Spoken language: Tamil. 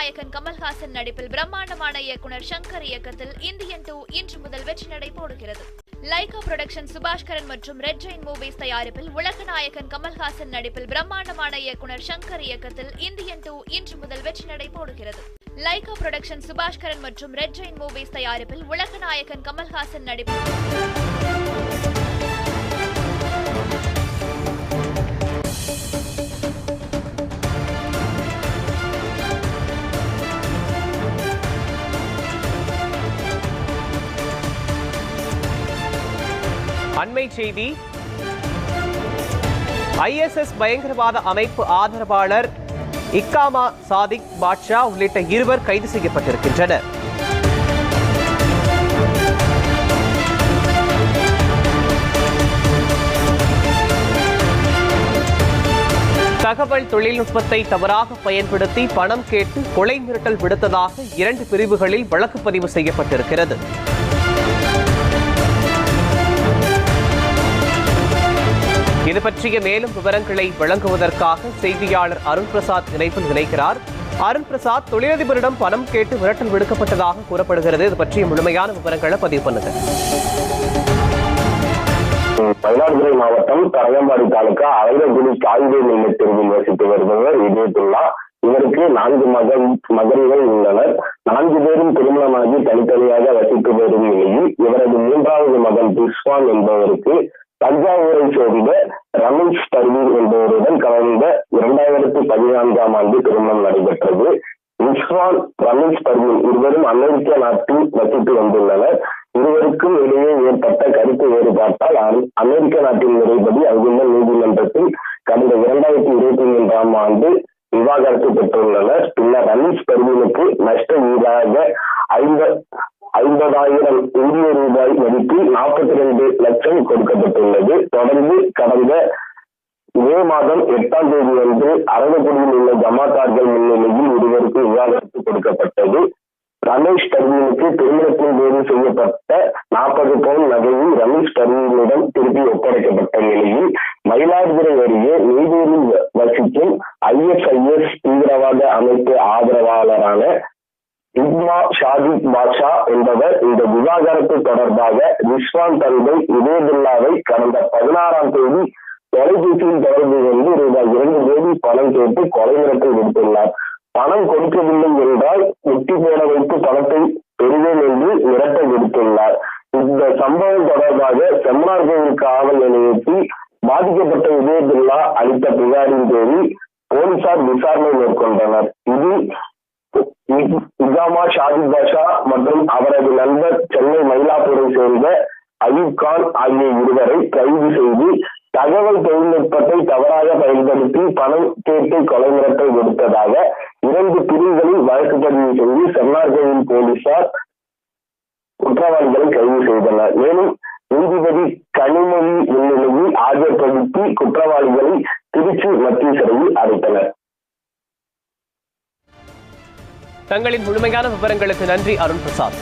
உலகநாயகன் கமல்ஹாசன் நடிப்பில் பிரம்மாண்டமான இயக்குனர் சங்கர் இயக்கத்தில் இந்தியன் டூ இன்று முதல் வெற்றி நடை போடுகிறது. லைகா புரொடக்ஷன் சுபாஷ்கரன் மற்றும் ரெட் ஜெயின் மூவிஸ் தயாரிப்பில் உலகநாயகன் கமல்ஹாசன் நடிப்பில் பிரம்மாண்டமான இயக்குனர் சங்கர் இயக்கத்தில் இந்தியன் டூ இன்று முதல் வெற்றி நடை போடுகிறது. லைகா புரொடக்ஷன் சுபாஷ்கரன் மற்றும் ரெட் ஜெயின் மூவிஸ் தயாரிப்பில் உலகநாயகன் கமல்ஹாசன் நடிப்பில் அண்மை செய்தி. ஐஎஸ்எஸ் பயங்கரவாத அமைப்பு ஆதரவாளர் இக்காமா சாதிக் பாட்ஷா உள்ளிட்ட இருவர் கைது செய்யப்பட்டிருக்கின்றனர். தகவல் தொழில்நுட்பத்தை தவறாக பயன்படுத்தி பணம் கேட்டு கொலை மிரட்டல் விடுத்ததாக இரண்டு பிரிவுகளில் வழக்கு பதிவு செய்யப்பட்டிருக்கிறது. இது பற்றிய மேலும் விவரங்களை வழங்குவதற்காக செய்தியாளர் அருண் பிரசாத் இணைப்பில் இணைக்கிறார். அருண் பிரசாத் தொழிலதிபரிடம் பணம் கேட்டு மிரட்டல் விடுக்கப்பட்டதாக கூறப்படுகிறது. இது பற்றிய முழுமையான விவரங்களை பதிவு பண்ணுங்க. மயிலாடுதுறை மாவட்டம் தரங்கம்பாடி தாலுகா அழககுடி காய்கறி நில தெருவில் வசித்து வருபவர் இதயத்துள்ளா இவருக்கு நான்கு மகன் மகன்கள் உள்ளனர். நான்கு பேரும் திருமணமாகி தனித்தனியாக வசித்து வரும் நிலையில் இவரது மூன்றாவது மகன் புஷ்வான் என்பவருக்கு தஞ்சாவூர் சேர்ந்த ரமேஷ் பர்வீன் என்பவருடன் கலந்த இரண்டாயிரத்தி பதினான்காம் ஆண்டு திருமணம் நடைபெற்றது. இஸ்வான் ரமேஷ் பர்வீன் இருவரும் அமெரிக்க நாட்டில் வசித்து வந்துள்ளனர். இருவருக்கும் இடையே ஏற்பட்ட கருத்து வேறுபாட்டால் அமெரிக்க நாட்டின் முறைப்படி அங்குள்ள நீதிமன்றத்தில் கடந்த இரண்டாயிரத்தி இருபத்தி மூன்றாம் ஆண்டு விவாகரத்து பெற்றுள்ளனர். பின்னர் ரமேஷ் பர்வீனுக்கு நஷ்ட ஈடாக ஐம்ப ஐம்பதாயிரம் இந்திய ரூபாய் மதிப்பில் நாற்பத்தி ரெண்டு லட்சம் கொடுக்கப்பட்டுள்ளது. தொடர்ந்து கடந்த மே மாதம் எட்டாம் தேதி அன்று அரங்கக்குடியில் உள்ள ஜமாத்தார்கள் முன்னிலையில் ஒருவருக்கு விவாகரத்து கொடுக்கப்பட்டது. ரமேஷ் பர்வீனுக்கு திருமணத்தின் போது செய்யப்பட்ட நாற்பது பவுன் நகையும் ரமேஷ் பர்வீனிடம் திருப்பி ஒப்படைக்கப்பட்ட நிலையில் மயிலாடுதுறை அருகே நெய்வேலியில் வ- வசிக்கும் ஐஎஸ்ஐஎஸ் தீவிரவாத அமைப்பு ஆதரவாளரான இக்மா ஷாதிக் பாஷா என்பவர் இந்த விவாகரத்து தொடர்பாக ரிஸ்வான் தந்தை இதேதுல்லாவை கடந்த பதினாறாம் தேதி தொலைபேசியில் தொடர்பு கொண்டு ரூபாய் இரண்டு கோடி பணம் கேட்டு கொலை மிரட்டல் விடுத்துள்ளார். பணம் கொடுக்கவில்லை என்றால் முட்டி போட வைத்து பணத்தை பெறுவேன் என்று மிரட்டல் விடுத்துள்ளார். இந்த சம்பவம் தொடர்பாக செம்மனார் கோவில் காவல் நிலையத்தில் பாதிக்கப்பட்ட இதயதுல்லா அளித்த புகாரின் பேரில் போலீசார் விசாரணை மேற்கொண்டனர். இது இஜாமா ஷாஜித் பாஷா மற்றும் அவரது நண்பர் சென்னை மயிலாப்பூரை சேர்ந்த அயூப் கான் ஆகிய இருவரை கைது செய்து தகவல் தொழில்நுட்பத்தை தவறாக பயன்படுத்தி பணம் கேட்டு கொலை மிரட்டல் கொடுத்ததாக இரண்டு பிரிவுகளில் வழக்கு பதிவு செய்து சென்னார்கோவில் போலீசார் குற்றவாளிகளை கைது செய்தனர். மேலும் நீதிபதி கனிமொழி முன்னிலையில் ஆஜர்படுத்தி குற்றவாளிகளை திருச்சி மத்திய சிறையில் அடைத்தனர். தங்களின் முழுமையான விவரங்களுக்கு நன்றி அருண் பிரசாத்